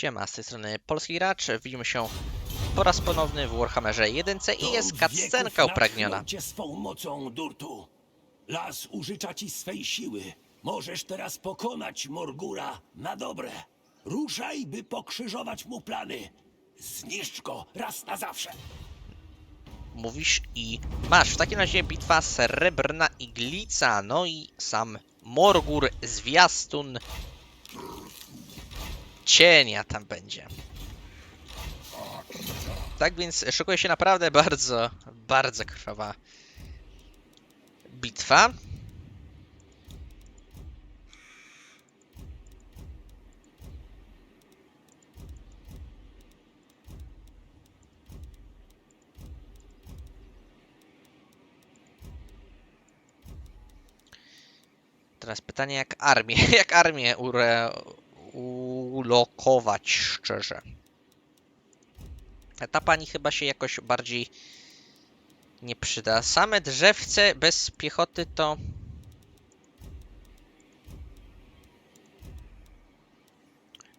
Siema, z tej strony Polski Gracz. Widzimy się po raz ponowny w Warhammerze 1 i jest cutscenka upragniona. cię swą mocą, Durtu. Las użycza ci swej siły. Możesz teraz pokonać Morgura na dobre. Ruszaj, by pokrzyżować mu plany. Zniszcz go raz na zawsze. Mówisz i masz. W takim razie bitwa Srebrna Iglica, no i sam Morgur, zwiastun cienia tam będzie. Tak więc szykuje się naprawdę bardzo, bardzo krwawa bitwa. Teraz pytanie, jak armię, jak armię ulokować szczerze. Ta pani chyba się jakoś bardziej nie przyda. Same drzewce bez piechoty to...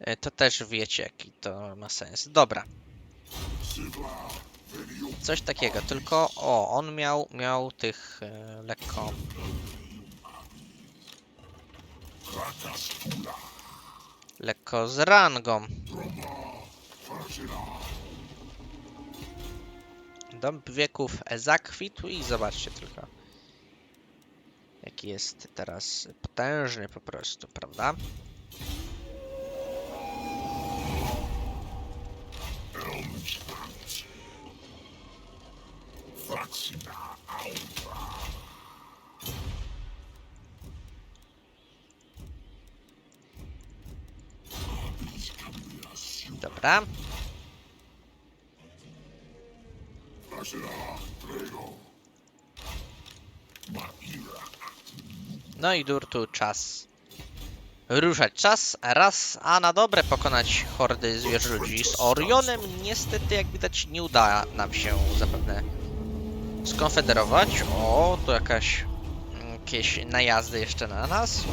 E, To też wiecie, jaki to ma sens. Dobra. Coś takiego, tylko o, on miał, miał tych e, lekko lekko z rangą. Dom wieków zakwitł i zobaczcie tylko. Jaki jest teraz potężny po prostu, prawda? Dobra. No i Durtu czas ruszać. Czas raz, a na dobre pokonać hordy zwierzoludzi. Z Orionem niestety, jak widać, nie uda nam się zapewne skonfederować. O, tu jakaś jakieś najazdy jeszcze na nas.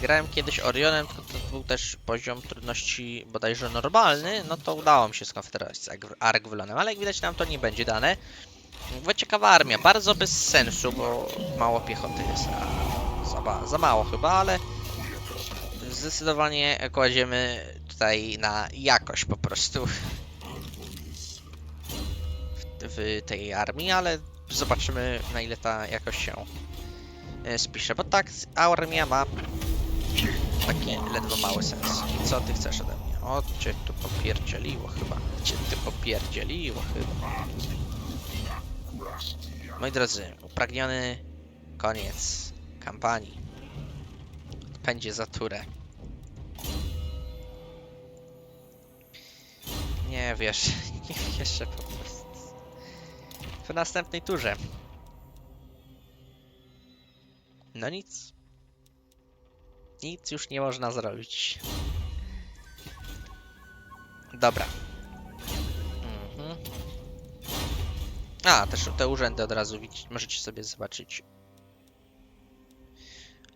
Grałem kiedyś Orionem, to, to był też poziom trudności bodajże normalny, no to udało mi się skonfederować z Arg- Argwylonem, ale jak widać nam to nie będzie dane. Ciekawa armia, bardzo bez sensu, bo mało piechoty jest. Za, za mało chyba, ale zdecydowanie kładziemy tutaj na jakość po prostu w, w tej armii, ale zobaczymy na ile ta jakość się e, spisze, bo tak, armia ma taki ledwo mały sens. Co ty chcesz ode mnie? O, cię tu popierdzieliło chyba. Cię tu popierdzieliło chyba. Moi drodzy, upragniony koniec kampanii. Pędzie za turę. Nie wiesz, nie wierzę po prostu. W następnej turze. No nic. Nic już nie można zrobić. Dobra. Mhm. A, też te urzędy od razu widzicie, możecie sobie zobaczyć.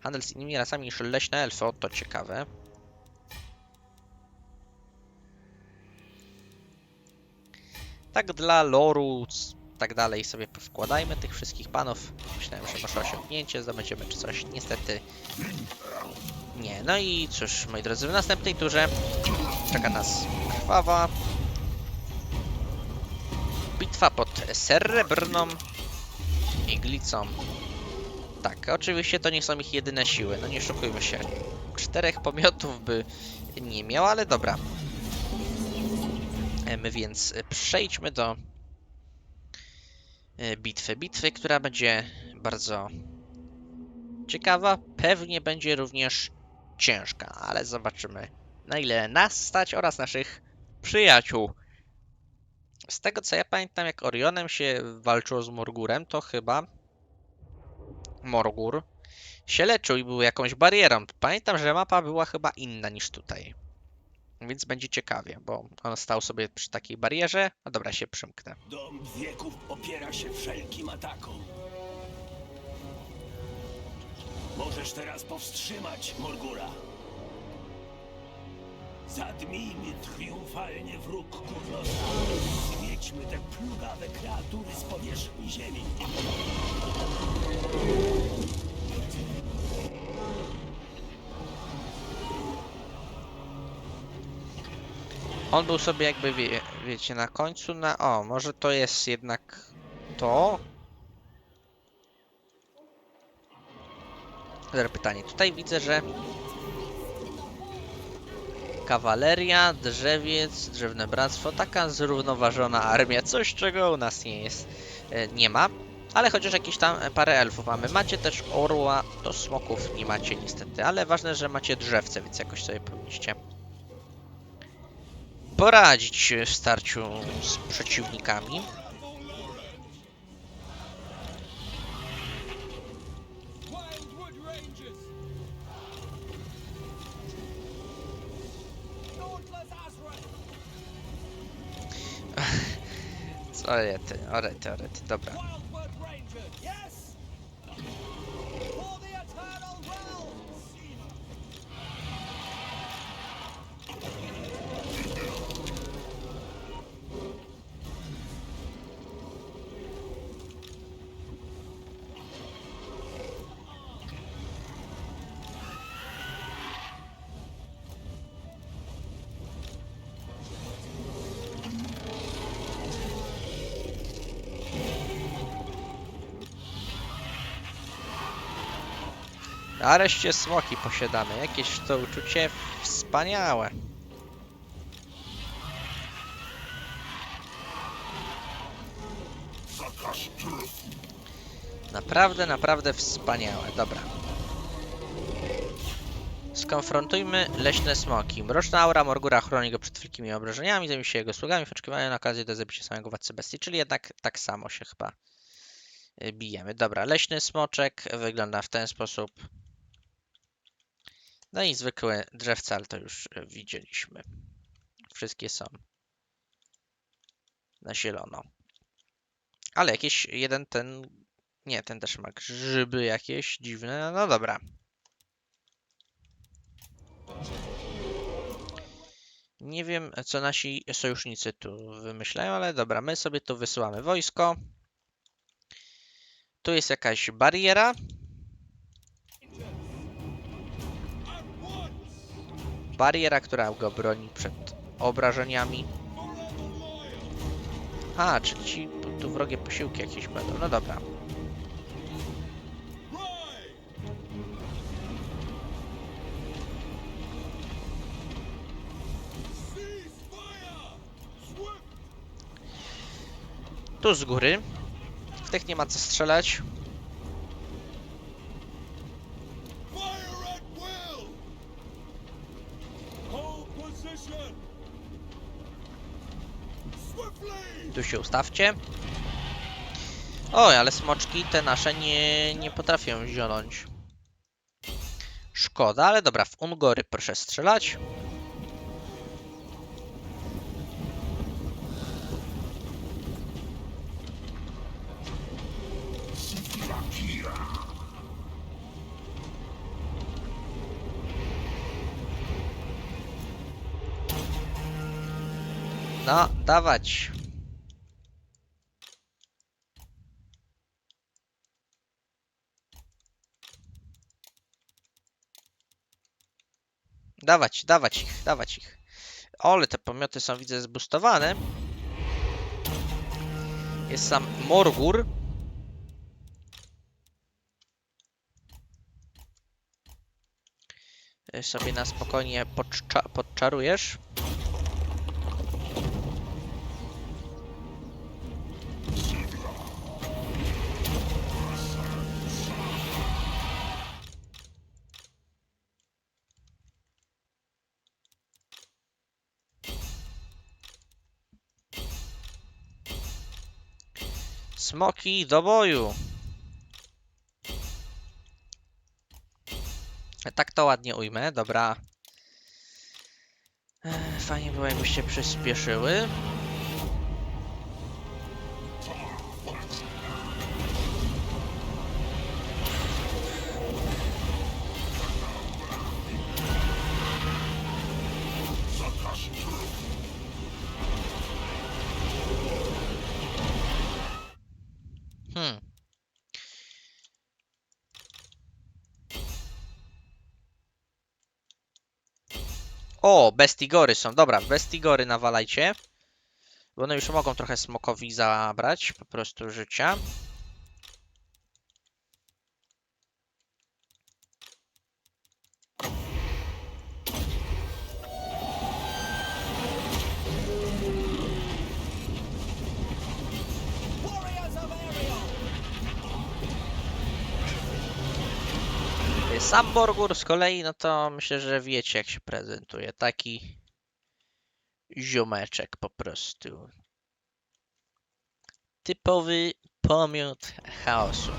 Handel z innymi rasami niż leśne elfy, to ciekawe. Tak dla loru, tak dalej sobie wkładajmy tych wszystkich panów. Myślałem, że może osiągnięcie zdobędziemy czy coś. Niestety nie. No i cóż, moi drodzy, w następnej turze czeka nas krwawa bitwa pod Srebrną Iglicą. Tak, oczywiście to nie są ich jedyne siły, no nie szukujmy się. Czterech pomiotów by nie miał, ale dobra. Em, Więc przejdźmy do e, bitwy. Bitwy, która będzie bardzo ciekawa. Pewnie będzie również ciężka, ale zobaczymy na ile nas stać oraz naszych przyjaciół. Z tego co ja pamiętam, jak Orionem się walczyło z Morgurem, to chyba Morgur się leczył i był jakąś barierą. Pamiętam, że mapa była chyba inna niż tutaj. Więc będzie ciekawie, bo on stał sobie przy takiej barierze. No dobra, się przymknę. Dom wieków opiera się wszelkim atakom. Możesz teraz powstrzymać Morgura. Zadmijmy triumfalnie wróg Kurnosa. Zmiećmy te plugawe kreatury z powierzchni ziemi. On był sobie jakby, wie, wiecie, na końcu na... O, może to jest jednak to? Teraz pytanie. Tutaj widzę, że kawaleria, drzewiec, drzewne bractwo, taka zrównoważona armia, coś czego u nas nie jest, e, nie ma. Ale chociaż jakieś tam e, parę elfów mamy. Macie też orła, to smoków nie macie niestety, ale ważne, że macie drzewce, więc jakoś sobie powinniście poradzić w starciu z przeciwnikami. Orety, orety, orety, dobra. Nareszcie smoki posiadamy. Jakieś to uczucie wspaniałe. Naprawdę, naprawdę wspaniałe. Dobra. Skonfrontujmy leśne smoki. Mroczna aura Morgura chroni go przed wszelkimi obrażeniami, zajmie się jego sługami w oczekiwaniu na okazję do zabicia samego władcy bestii, czyli jednak tak samo się chyba y, bijemy. Dobra, leśny smoczek wygląda w ten sposób. No i zwykłe drzewce, ale to już y, widzieliśmy. Wszystkie są na zielono. Ale jakieś jeden ten... Nie, ten też ma grzyby jakieś dziwne. No dobra. Nie wiem, co nasi sojusznicy tu wymyślają, ale dobra, my sobie tu wysyłamy wojsko. Tu jest jakaś bariera. Bariera, która go broni przed obrażeniami. A, czyli ci tu wrogie posiłki jakieś będą. No dobra. Tu z góry. W tych nie ma co strzelać. Tu się ustawcie. Oj, ale smoczki te nasze nie, nie potrafią zionąć. Szkoda, ale dobra, w Ungory proszę strzelać. No, dawać. Dawać, dawać ich, dawać ich. Ole, te pomioty są, widzę, zbustowane. Jest sam Morgur. Y, Sobie na spokojnie podcza podczarujesz. Smoki do boju! Tak to ładnie ujmę, dobra. E, Fajnie było, jakbyście przyspieszyły. O, bestigory są. Dobra, bestigory nawalajcie. Bo one już mogą trochę smokowi zabrać po prostu życia. Sam Borgur z kolei, no to myślę, że wiecie jak się prezentuje. Taki ziomeczek po prostu. Typowy pomiot chaosu.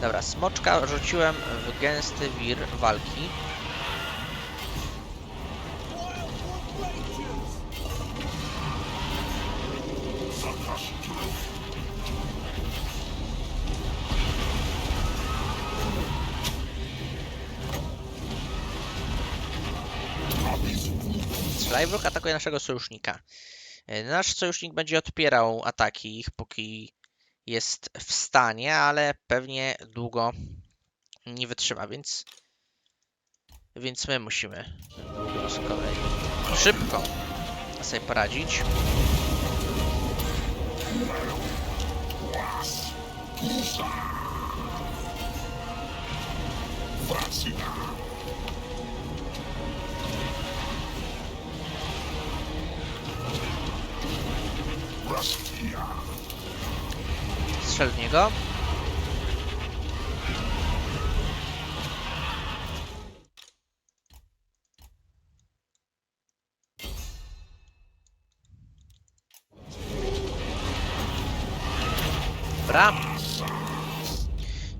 Dobra, smoczka rzuciłem w gęsty wir walki. Wildwood Strzelajwróg atakuje naszego sojusznika. E, Nasz sojusznik będzie odpierał ataki ich, póki jest w stanie, ale pewnie długo nie wytrzyma, więc więc my musimy z kolei szybko sobie poradzić. Strzel niego. Dobra.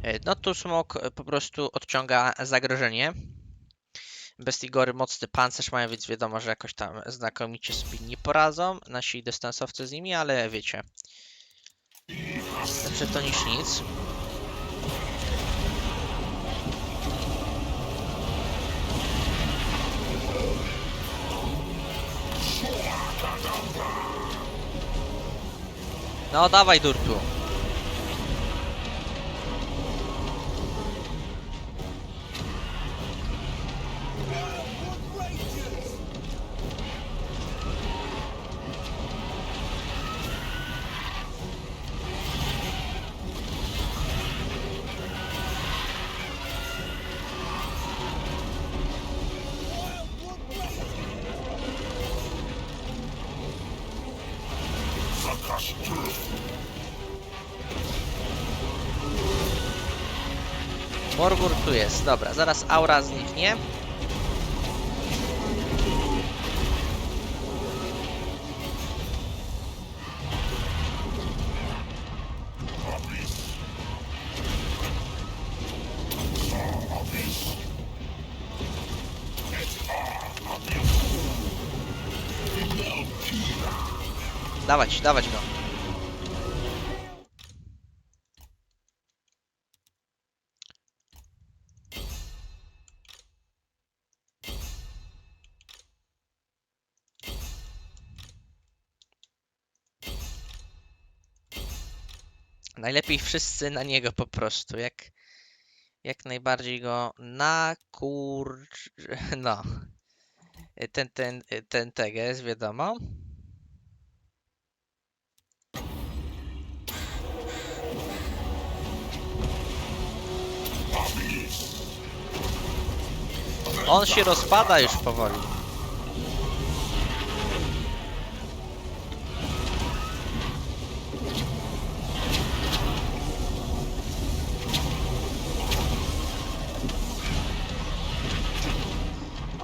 E, No tu smok e, po prostu odciąga zagrożenie. Bestigory mocny pancerz mają, więc wiadomo, że jakoś tam znakomicie sobie nie poradzą nasi dystansowcy z nimi, ale wiecie. Lepsze to niż nic. No dawaj durtu. Morgur tu jest, dobra, zaraz aura zniknie. Dawać, dawać go. Najlepiej wszyscy na niego po prostu, jak, jak najbardziej go nakur... no. Ten, ten, ten teges, wiadomo. On się rozpada już powoli.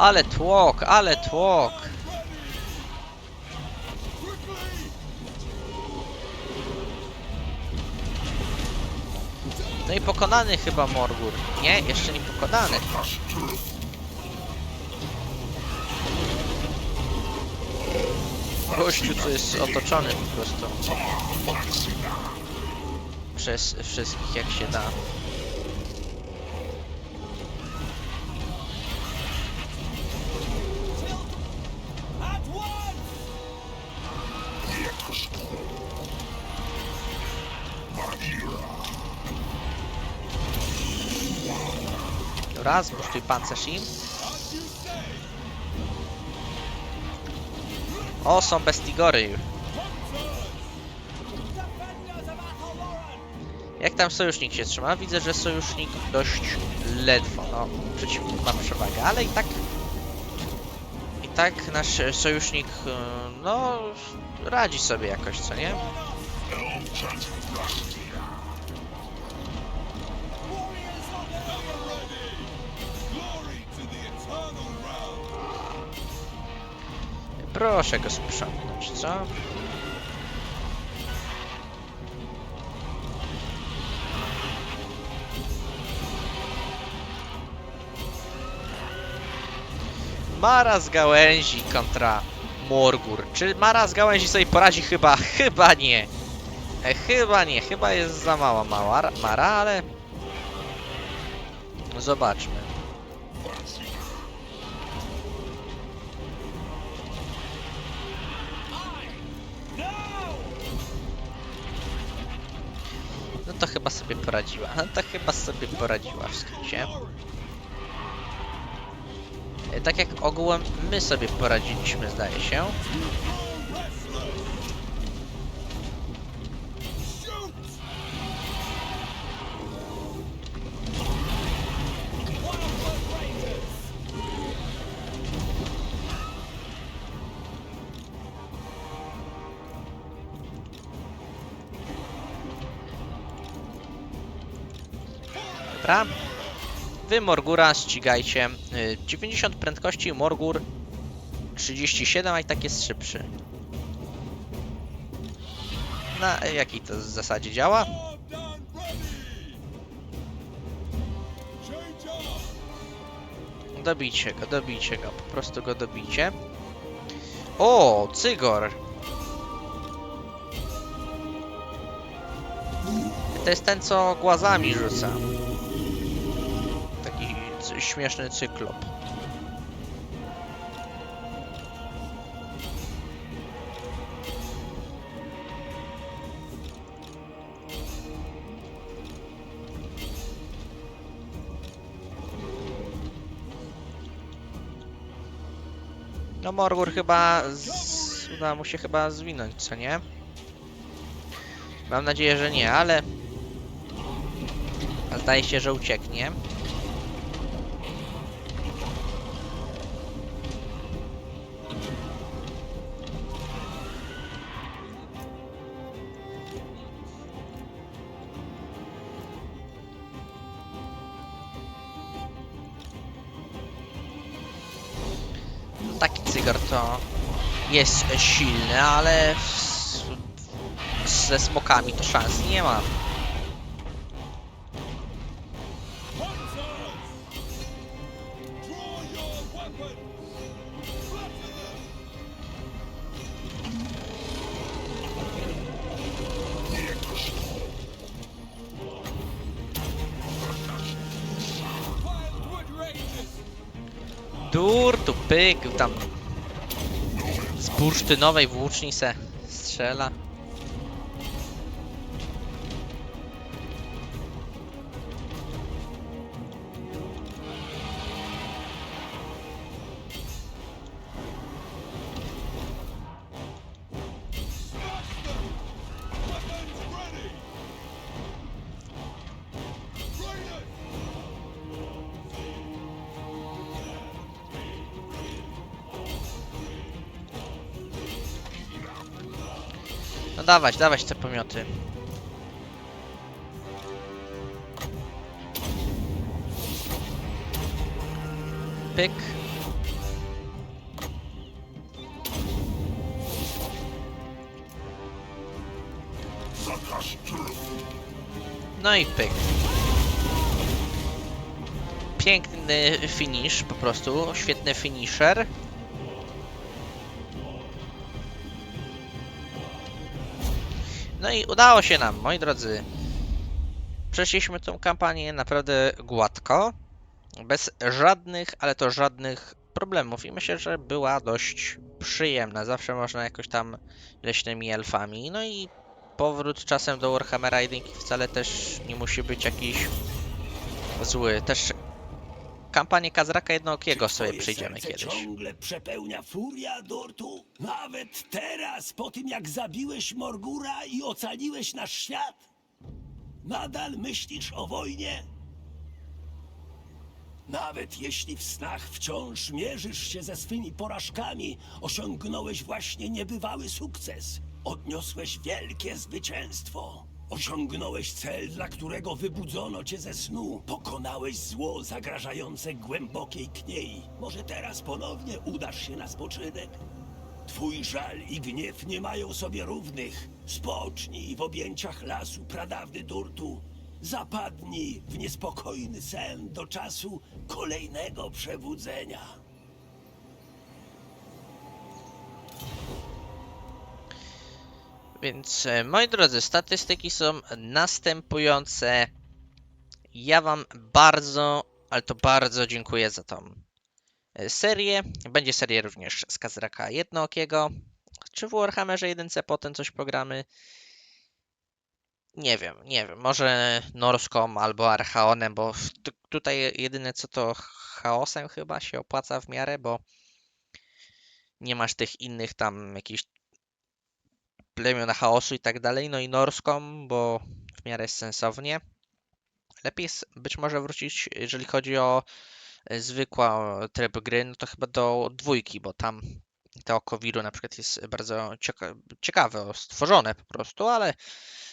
Ale tłok, ale tłok. No i pokonany chyba Morgur. Nie, jeszcze nie pokonany. Gościu to jest otoczony po prostu. Przez wszystkich jak się da. Dobra, zmusztuj pancerz im. O, są bestigory! Jak tam sojusznik się trzyma? Widzę, że sojusznik dość ledwo. No, przeciwnik ma przewagę, ale i tak... I tak nasz sojusznik, y, no, radzi sobie jakoś, co nie? Proszę go sprzątnąć, co? Mara z gałęzi kontra Morgur. Czy Mara z gałęzi sobie poradzi? Chyba, chyba nie. E, chyba nie, chyba jest za mała Mara, ale... Zobaczmy. Poradziła. No to chyba sobie poradziła w skrócie. E, Tak jak ogółem my sobie poradziliśmy, zdaje się. Wy Morgura ścigajcie. Y, 90 prędkości, Morgur 37, a i tak jest szybszy. Na jakiej to zasadzie działa? Dobijcie go, dobijcie go, po prostu go dobijcie. O, Cygor! To jest ten, co głazami rzuca. Śmieszny cyklop. No Morgur chyba z... uda mu się chyba zwinąć, co nie? Mam nadzieję, że nie, ale... Zdaje się, że ucieknie. Jest silny, ale z, ze smokami to szans nie ma. Dur tu pyk, tam bursztynowej włóczni se strzela. No dawać, dawać te pomioty. Pyk. No i pyk. Piękny finish, po prostu. Świetny finisher. I udało się nam, moi drodzy. Przeszliśmy tą kampanię naprawdę gładko. Bez żadnych, ale to żadnych problemów. I myślę, że była dość przyjemna. Zawsze można jakoś tam leśnymi elfami. No i powrót czasem do Warhammera 1 wcale też nie musi być jakiś zły. Też kampanię Kazraka Jednookiego sobie serce kiedyś. ciągle przepełnia furia, Durtu? Nawet teraz, po tym jak zabiłeś Morgura i ocaliłeś nasz świat? Nadal myślisz o wojnie? Nawet jeśli w snach wciąż mierzysz się ze swymi porażkami, osiągnąłeś właśnie niebywały sukces. Odniosłeś wielkie zwycięstwo. Osiągnąłeś cel, dla którego wybudzono cię ze snu. Pokonałeś zło zagrażające głębokiej kniei. Może teraz ponownie udasz się na spoczynek? Twój żal i gniew nie mają sobie równych. Spocznij w objęciach lasu pradawny Durtu. Zapadnij w niespokojny sen do czasu kolejnego przebudzenia. Więc e, moi drodzy, statystyki są następujące. Ja wam bardzo, ale to bardzo dziękuję za tą e, serię. Będzie seria również z Kazraka Jednookiego. Czy w Warhammerze 1 potem coś pogramy? Nie wiem, nie wiem. Może Norską albo Archaonem, bo tutaj jedyne co to chaosem chyba się opłaca w miarę, bo nie masz tych innych tam jakichś plemiona chaosu i tak dalej, no i norską, bo w miarę sensownie. Lepiej jest być może wrócić, jeżeli chodzi o e, zwykła tryb gry, no to chyba do dwójki, bo tam to oko wiru na przykład jest bardzo cieka ciekawe, stworzone po prostu, ale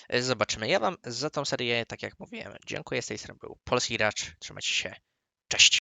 e, zobaczymy. Ja wam za tą serię, tak jak mówiłem, dziękuję. Z tej strony był Polski Racz. Trzymajcie się. Cześć!